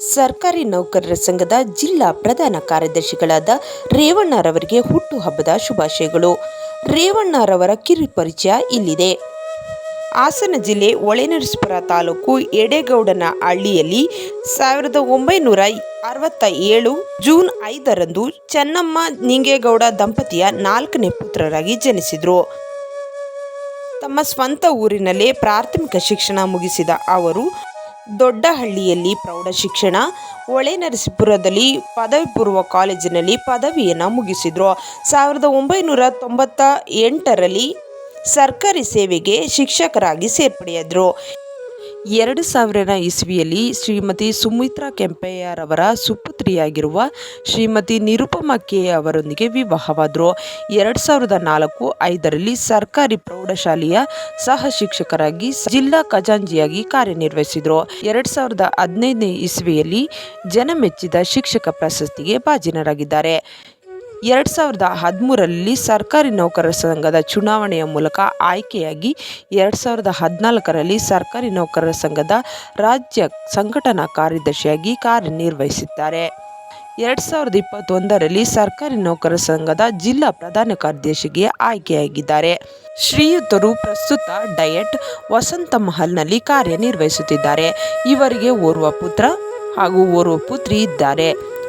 ಸರ್ಕಾರಿ ನೌಕರರ ಸಂಘದ ಜಿಲ್ಲಾ ಪ್ರಧಾನ ಕಾರ್ಯದರ್ಶಿಗಳಾದ ರೇವಣ್ಣರವರಿಗೆ ಹುಟ್ಟುಹಬ್ಬದ ಶುಭಾಶಯಗಳು. ರೇವಣ್ಣರವರ ಕಿರು ಪರಿಚಯ ಇಲ್ಲಿದೆ. ಹಾಸನ ಜಿಲ್ಲೆ ಹೊಳೆನರಸೀಪುರ ತಾಲೂಕು ಎಡೆಗೌಡನ ಹಳ್ಳಿಯಲ್ಲಿ ಸಾವಿರದ ಒಂಬೈನೂರ ಅರವತ್ತ ಏಳು ಜೂನ್ ಐದರಂದು ಚೆನ್ನಮ್ಮ ನಿಂಗೇಗೌಡ ದಂಪತಿಯ ನಾಲ್ಕನೇ ಪುತ್ರರಾಗಿ ಜನಿಸಿದರು. ತಮ್ಮ ಸ್ವಂತ ಊರಿನಲ್ಲೇ ಪ್ರಾಥಮಿಕ ಶಿಕ್ಷಣ ಮುಗಿಸಿದ ಅವರು ದೊಡ್ಡಹಳ್ಳಿಯಲ್ಲಿ ಪ್ರೌಢ ಶಿಕ್ಷಣ ಹೊಳೆನರಸೀಪುರದಲ್ಲಿ ಪದವಿ ಪೂರ್ವ ಕಾಲೇಜಿನಲ್ಲಿ ಪದವಿಯನ್ನು ಮುಗಿಸಿದರು. ಸಾವಿರದ ಒಂಬೈನೂರ ತೊಂಬತ್ತ ಎಂಟರಲ್ಲಿ ಸರ್ಕಾರಿ ಸೇವೆಗೆ ಶಿಕ್ಷಕರಾಗಿ ಸೇರ್ಪಡೆಯಾದರು. ಎರಡು ಸಾವಿರನ ಇಸ್ವಿಯಲ್ಲಿ ಶ್ರೀಮತಿ ಸುಮಿತ್ರಾ ಕೆಂಪಯ್ಯರವರ ಸುಪುತ್ರಿಯಾಗಿರುವ ಶ್ರೀಮತಿ ನಿರುಪಮಾ ಕೆ ಅವರೊಂದಿಗೆ ವಿವಾಹವಾದರು. ಎರಡು ಸಾವಿರದ ನಾಲ್ಕು ಐದರಲ್ಲಿ ಸರ್ಕಾರಿ ಪ್ರೌಢಶಾಲೆಯ ಸಹ ಶಿಕ್ಷಕರಾಗಿ ಜಿಲ್ಲಾ ಖಜಾಂಜಿಯಾಗಿ ಕಾರ್ಯನಿರ್ವಹಿಸಿದರು. ಎರಡು ಸಾವಿರದ ಹದಿನೈದನೇ ಇಸ್ವಿಯಲ್ಲಿ ಜನಮೆಚ್ಚಿದ ಶಿಕ್ಷಕ ಪ್ರಶಸ್ತಿಗೆ ಭಾಜನರಾಗಿದ್ದಾರೆ. ಎರಡು ಸಾವಿರದ ಹದಿಮೂರರಲ್ಲಿ ಸರ್ಕಾರಿ ನೌಕರರ ಸಂಘದ ಚುನಾವಣೆಯ ಮೂಲಕ ಆಯ್ಕೆಯಾಗಿ ಎರಡು ಸಾವಿರದ ಹದಿನಾಲ್ಕರಲ್ಲಿ ಸರ್ಕಾರಿ ನೌಕರರ ಸಂಘದ ರಾಜ್ಯ ಸಂಘಟನಾ ಕಾರ್ಯದರ್ಶಿಯಾಗಿ ಕಾರ್ಯನಿರ್ವಹಿಸಿದ್ದಾರೆ. ಎರಡು ಸಾವಿರದ ಇಪ್ಪತ್ತೊಂದರಲ್ಲಿ ಸರ್ಕಾರಿ ನೌಕರರ ಸಂಘದ ಜಿಲ್ಲಾ ಪ್ರಧಾನ ಕಾರ್ಯದರ್ಶಿಗೆ ಆಯ್ಕೆಯಾಗಿದ್ದಾರೆ. ಶ್ರೀಯುತರು ಪ್ರಸ್ತುತ ಡಯಟ್ ವಸಂತ ಮಹಲ್ನಲ್ಲಿ ಕಾರ್ಯನಿರ್ವಹಿಸುತ್ತಿದ್ದಾರೆ. ಇವರಿಗೆ ಓರ್ವ ಪುತ್ರ ಹಾಗೂ ಓರ್ವ ಪುತ್ರಿ ಇದ್ದಾರೆ.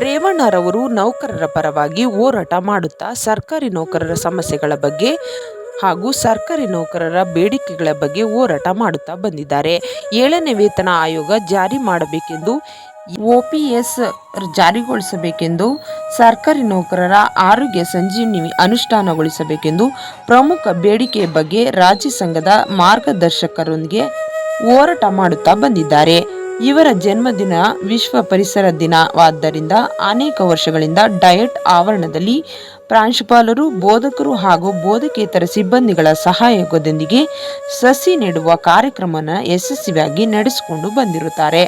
ರೇವಣ್ಣರವರು ನೌಕರರ ಪರವಾಗಿ ಹೋರಾಟ ಮಾಡುತ್ತಾ ಸರ್ಕಾರಿ ನೌಕರರ ಸಮಸ್ಯೆಗಳ ಬಗ್ಗೆ ಹಾಗೂ ಸರ್ಕಾರಿ ನೌಕರರ ಬೇಡಿಕೆಗಳ ಬಗ್ಗೆ ಹೋರಾಟ ಮಾಡುತ್ತಾ ಬಂದಿದ್ದಾರೆ. ಏಳನೇ ವೇತನ ಆಯೋಗ ಜಾರಿ ಮಾಡಬೇಕೆಂದು ಒ ಪಿ ಎಸ್ ಜಾರಿಗೊಳಿಸಬೇಕೆಂದು, ಸರ್ಕಾರಿ ನೌಕರರ ಆರೋಗ್ಯ ಸಂಜೀವಿನಿ ಅನುಷ್ಠಾನಗೊಳಿಸಬೇಕೆಂದು ಪ್ರಮುಖ ಬೇಡಿಕೆಯ ಬಗ್ಗೆ ರಾಜ್ಯ ಸಂಘದ ಮಾರ್ಗದರ್ಶಕರೊಂದಿಗೆ ಹೋರಾಟ ಮಾಡುತ್ತಾ ಬಂದಿದ್ದಾರೆ. ಇವರ ಜನ್ಮದಿನ ವಿಶ್ವ ಪರಿಸರ ದಿನವಾದ್ದರಿಂದ ಅನೇಕ ವರ್ಷಗಳಿಂದ ಡಯಟ್ ಆವರಣದಲ್ಲಿ ಪ್ರಾಂಶುಪಾಲರು, ಬೋಧಕರು ಹಾಗೂ ಬೋಧಕೇತರ ಸಿಬ್ಬಂದಿಗಳ ಸಹಯೋಗದೊಂದಿಗೆ ಸಸಿ ನೆಡುವ ಕಾರ್ಯಕ್ರಮನ ಯಶಸ್ವಿಯಾಗಿ ನಡೆಸಿಕೊಂಡು ಬಂದಿರುತ್ತಾರೆ.